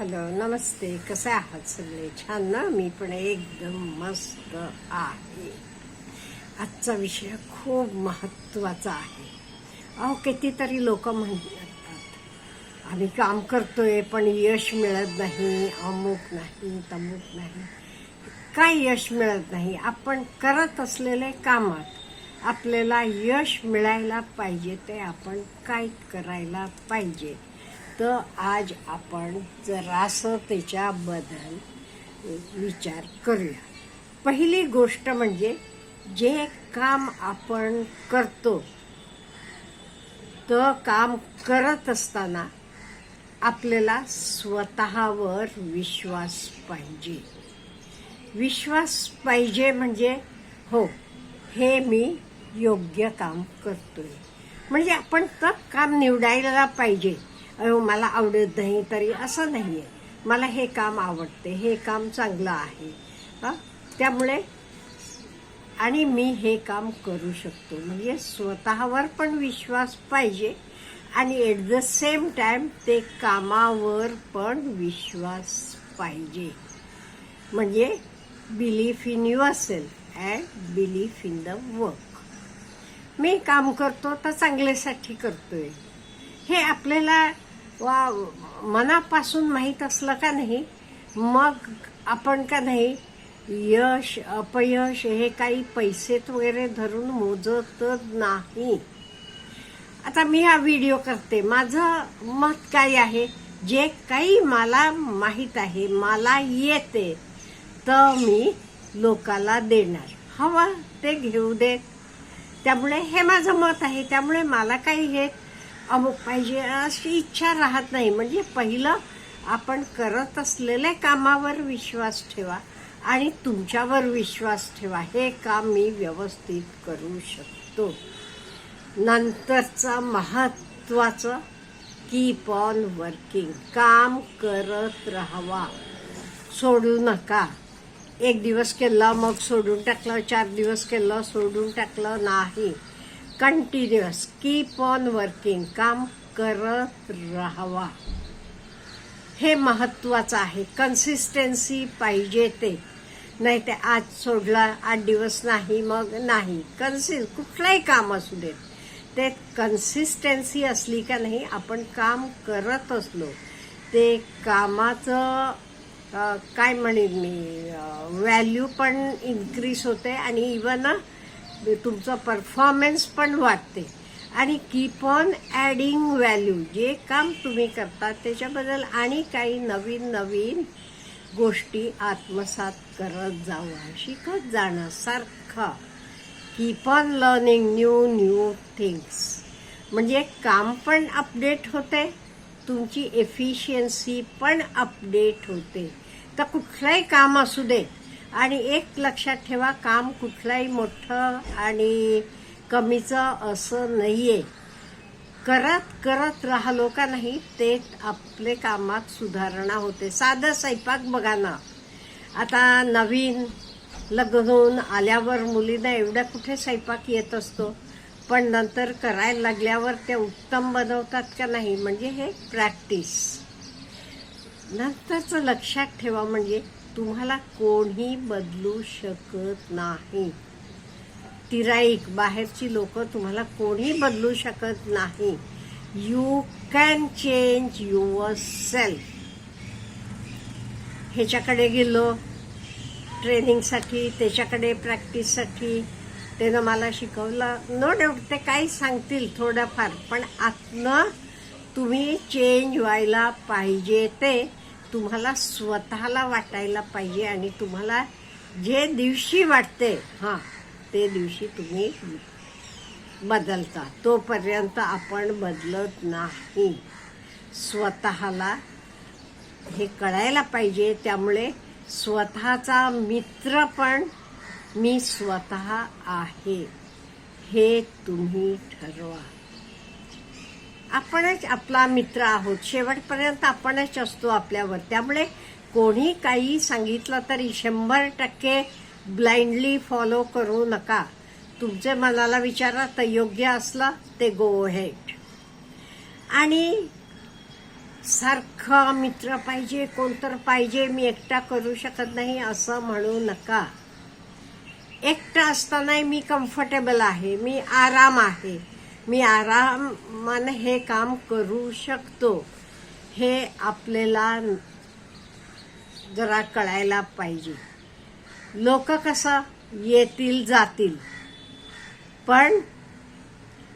Hello नमस्ते. कसे आहात सगळे? छान ना? मी पण एकदम मस्त आहे. आजचा विषय खूप महत्त्वाचा आहे. अहो कितीतरी लोक म्हणतात आम्ही काम करतोय पण यश मिळत नाही अमुक नाही तमुक नाही. काय यश मिळत नाही? आपण करत असलेले कामात आपल्याला यश मिळायला पाहिजे ते आपण काय करायला पाहिजे? तर आज आपण जरासं त्याच्याबद्दल विचार करूया. पहिली गोष्ट म्हणजे जे काम आपण करतो तर काम करत असताना आपल्याला स्वतःवर विश्वास पाहिजे. विश्वास पाहिजे म्हणजे हो हे मी योग्य काम करतोय. म्हणजे आपण तर काम निवडायला पाहिजे. अहो मला आवडत नाही तरी असं नाही आहे मला हे काम आवडते हे काम चांगलं आहे. त्यामुळे आणि मी हे काम करू शकतो. म्हणजे स्वतःवर पण विश्वास पाहिजे आणि एट द सेम टाइम ते कामावर पण विश्वास पाहिजे. म्हणजे belief in yourself and belief in the work मी काम करतो तर चांगल्यासाठी करतोय. हे आपल्याला वा मनापासून माहीत असलं का नाही मग आपण का नाही यश अपयश हे काही पैसेत वगैरे धरून मोजतच नाही. आता मी हा व्हिडिओ करते. माझं मत काय आहे? जे काही मला माहीत आहे मला येते तर मी लोकाला देणार. हवं ते घेऊ देत. त्यामुळे हे माझं मत आहे. त्यामुळे मला काही हे अमुक पाहिजे अशी इच्छा राहत नाही. म्हणजे पहिलं आपण करत असलेल्या कामावर विश्वास ठेवा आणि तुमच्यावर विश्वास ठेवा. हे काम मी व्यवस्थित करू शकतो. नंतरचं महत्त्वाचं कीप ऑन वर्किंग काम करत राहावा. सोडू नका. एक दिवस केलं मग सोडून टाकलं चार दिवस केलं सोडून टाकलं नाही. कंटिन्युअस कीप ऑन वर्किंग काम करत राहावा. हे महत्वाचं आहे. कन्सिस्टन्सी पाहिजे ते. नाही ते आज सोडला आठ दिवस नाही मग नाही. कन्सिस कुठलंही काम असू देत ते कन्सिस्टन्सी असली का नाही आपण काम करत असलो. ते कामाचं काय म्हणेन मी? व्हॅल्यू पण इन्क्रीज होते आणि इवन म्हणजे तुमचं परफॉर्मन्स पण वाढते. आणि कीप ऑन ॲडिंग व्हॅल्यू जे काम तुम्ही करता त्याच्याबद्दल आणि काही नवीन नवीन गोष्टी आत्मसात करत जावं. शिकत जाणं सारखं. Keep on learning new new things म्हणजे काम पण अपडेट होते. तुमची एफिशियन्सी पण अपडेट होते. तर कुठलंही काम असू दे आणि एक लक्षात ठेवा काम कुठलंही मोठं आणि कमीचं असं नाही आहे करत करत राहिलो का नाही ते आपले कामात सुधारणा होते. साधं स्वयंपाक बघा ना. आता नवीन लग्न होऊन आल्यावर मुलींना एवढा कुठे स्वयंपाक येत असतो? पण नंतर करायला लागल्यावर ते उत्तम बनवतात का नाही? म्हणजे हे प्रॅक्टिस नंतरचं लक्षात ठेवा म्हणजे तुम्हाला कोणी बदलू शकत नाही. तिराईक बाहेरची लोक तुम्हाला कोणी बदलू शकत नाही. You can change yourself ह्याच्याकडे गेलो ट्रेनिंगसाठी त्याच्याकडे प्रॅक्टिससाठी. त्यानं मला शिकवलं. नो डाऊट ते काही सांगतील थोडंफार पण आतनं तुम्ही चेंज व्हायला पाहिजे ते. तुम्हाला स्वतःला वाटायला पाहिजे आणि तुम्हाला जे दिवशी वाटते हां ते दिवशी तुम्ही बदलता. तोपर्यंत आपण बदलत नाही. स्वतःला हे कळायला पाहिजे. त्यामुळे स्वतःचा मित्र पण मी स्वतः आहे. हे तुम्ही ठरवा. आपणच आपला मित्र आहोत. शेवटपर्यंत आपणच असतो आपल्यावर. त्यामुळे कोणी काही सांगितलं तरी शंभर टक्के ब्लाइंडली फॉलो करू नका. तुमचे मनाला विचारा तर योग्य असलं ते गो हेट आणि सारखं मित्र पाहिजे कोणतर पाहिजे मी एकटा करू शकत नाही असं म्हणू नका. एकटा असताना मी कम्फर्टेबल आहे. मी आराम आहे. मी आरामाने हे काम करू शकतो. हे आपल्याला जरा कळायला पाहिजे. लोक कसं येतील जातील. पण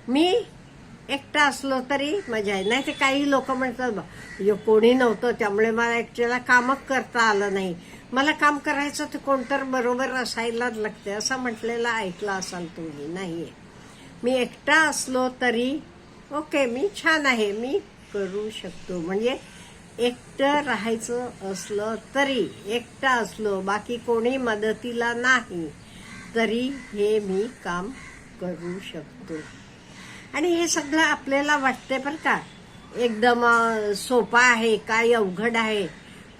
मी एकटा असलो तरी मजा आहे. नाही ते काही लोक म्हणतात बा कोणी नव्हतं त्यामुळे मला एकट्याला कामच करता आलं नाही. मला काम करायचं तर कोणतर बरोबर असायलाच लागते असं म्हटलेलं ऐकलं असाल तुम्ही. नाहीये. मी एकटा असलो तरी ओके मी छान आहे मी करू शकतो. म्हणजे एकटं राहायचं असलं तरी एकटा असलो बाकी कोणी मदतीला नाही तरी हे मी काम करू शकतो. आणि हे सगळं आपल्याला वाटते बरं का एकदम सोपं आहे काय अवघड आहे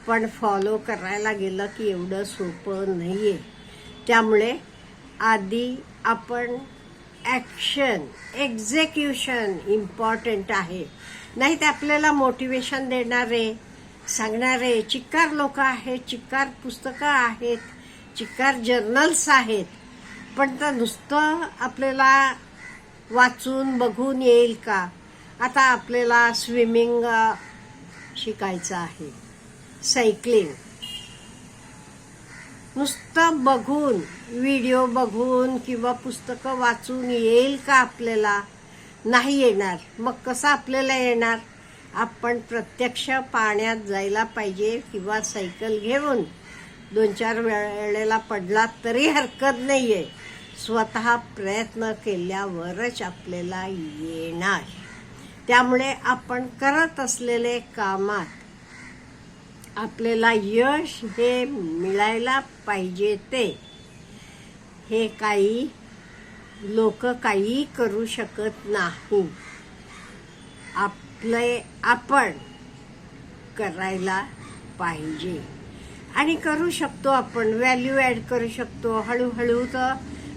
पण फॉलो करायला गेलं की एवढं सोपं नाही आहे त्यामुळे आधी आपण ॲक्शन एक्झिक्युशन इम्पॉर्टंट आहे. नाही ते आपल्याला मोटिवेशन देणारे सांगणारे चिक्कार लोक आहेत चिक्कार पुस्तकं आहेत चिक्कार जर्नल्स आहेत. पण तर नुसतं आपल्याला वाचून बघून येईल का? आता आपल्याला स्विमिंग शिकायचं आहे. सायकलिंग नुसतं बघून व्हिडिओ बघून किंवा पुस्तकं वाचून येईल का आपल्याला? नाही येणार. मग कसं आपल्याला येणार? आपण प्रत्यक्ष पाण्यात जायला पाहिजे किंवा सायकल घेऊन. दोन चार वेळेला पडला तरी हरकत नाही आहे स्वतः प्रयत्न केल्यावरच आपल्याला येणार. त्यामुळे आपण करत असलेले कामात आपल्याला यश हे मिळायला पाहिजे ते. हे काही लोक काही करू शकत नाही. आपले आपण करायला पाहिजे. आणि करू शकतो आपण व्हॅल्यू ॲड करू शकतो. हळूहळू तर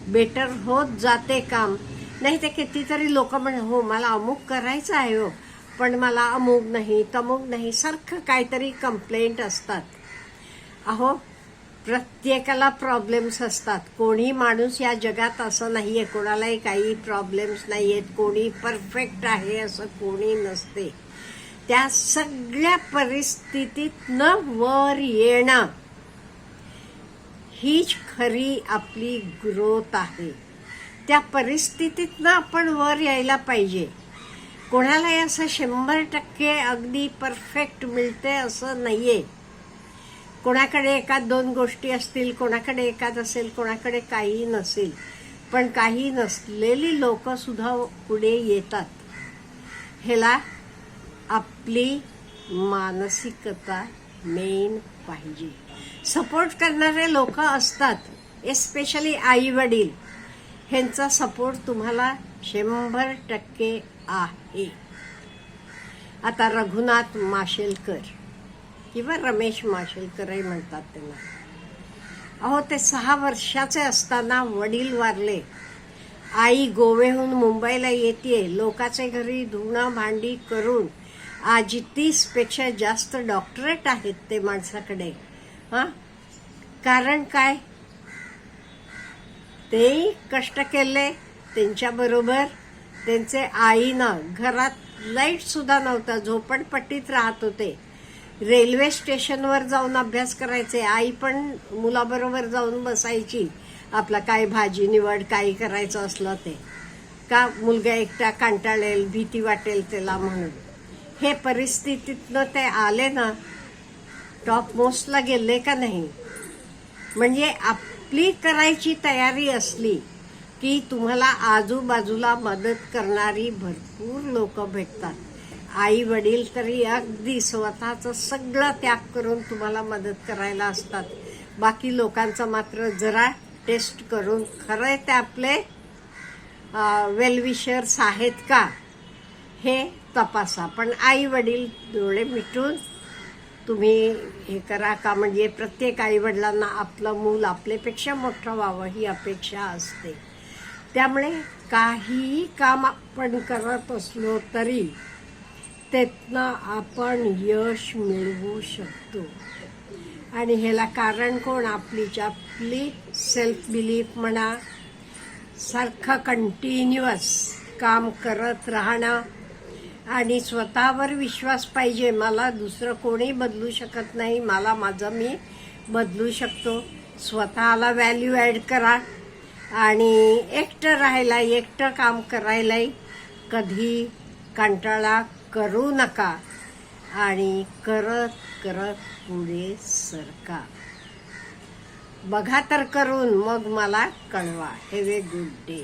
बेटर होत जाते काम. नाही ते कितीतरी लोक म्हण हो मला अमुक करायचं आहे हो. पण मला अमुक नाही तमुक नाही सारखं काहीतरी कंप्लेंट असतात. अहो प्रत्येकाला प्रॉब्लेम्स असतात. कोणी माणूस या जगात असं नाहीये कोणालाही काही प्रॉब्लेम्स नाही आहेत कोणी परफेक्ट आहे असं कोणी नसते. त्या सगळ्या परिस्थितीत न वर येणं हीच खरी आपली ग्रोथ आहे. त्या परिस्थितीतनं आपण वर यायला पाहिजे. कोणालाही असं शंभर टक्के अगदी परफेक्ट मिळते असं नाहीये. कोणाकडे एकात दोन गोष्टी असतील कोणाकडे एकात असेल कोणाकडे काही नसेल. पण काही नसलेली लोक सुद्धा पुढे येतात. ह्याला आपली मानसिकता मेन पाहिजे. सपोर्ट करणारे लोक असतात एस्पेशली आई वडील ह्यांचा सपोर्ट तुम्हाला शंभर टक्के आहे. आता रघुनाथ माशेलकर किंवा रमेश माशेलकरही म्हणतात त्यांना. अहो ते सहा वर्षाचे असताना वडील वारले. आई गोव्याहून मुंबईला येते लोकाचे घरी धुणं भांडी करून आज तीसपेक्षा जास्त डॉक्टरेट आहेत ते माणसाकडे. हां? कारण काय? तेही कष्ट केले त्यांच्याबरोबर त्यांचे आईनं घरात लाईटसुद्धा नव्हता झोपडपट्टीत राहत होते. रेल्वे स्टेशनवर जाऊन अभ्यास करायचे आई पण मुलाबरोबर जाऊन बसायची आपला काय भाजी निवड काही करायचं असलं ते. का मुलगा एकटा कंटाळेल भीती वाटेल त्याला म्हणून. हे परिस्थितीतनं ते आले ना टॉप मोस्टला गेले का नाही? म्हणजे आप आपली करायची तयारी असली की तुम्हाला आजूबाजूला मदत करणारी भरपूर लोक भेटतात. आई वडील तरी अगदी स्वतःचं सगळं त्याग करून तुम्हाला मदत करायला असतात. बाकी लोकांचं मात्र जरा टेस्ट करून खरंय ते आपले वेलविशर्स आहेत का? हे तपासा. पण आई वडील डोळे मिटून तुम्ही हे करा का? म्हणजे प्रत्येक आईवडिलांना आपलं मूल आपल्यापेक्षा मोठं व्हावं ही अपेक्षा असते. त्यामुळे काहीही काम आपण करत असलो तरी त्यातनं आपण यश मिळवू शकतो. आणि ह्याला कारण कोण? आपलीच आपली सेल्फ बिलीफ म्हणा सारखं कंटिन्युअस काम करत राहणं आणि स्वतःवर विश्वास पाहिजे. मला दुसरं कोणी बदलू शकत नाही. मला माझं मी बदलू शकतो. स्वतःला व्हॅल्यू ॲड करा आणि एकटं राहायला एकटं काम करायलाही कधी कंटाळा करू नका आणि करत करत पुढे सरका. बघा तर करून मग मला कळवा. Have a good day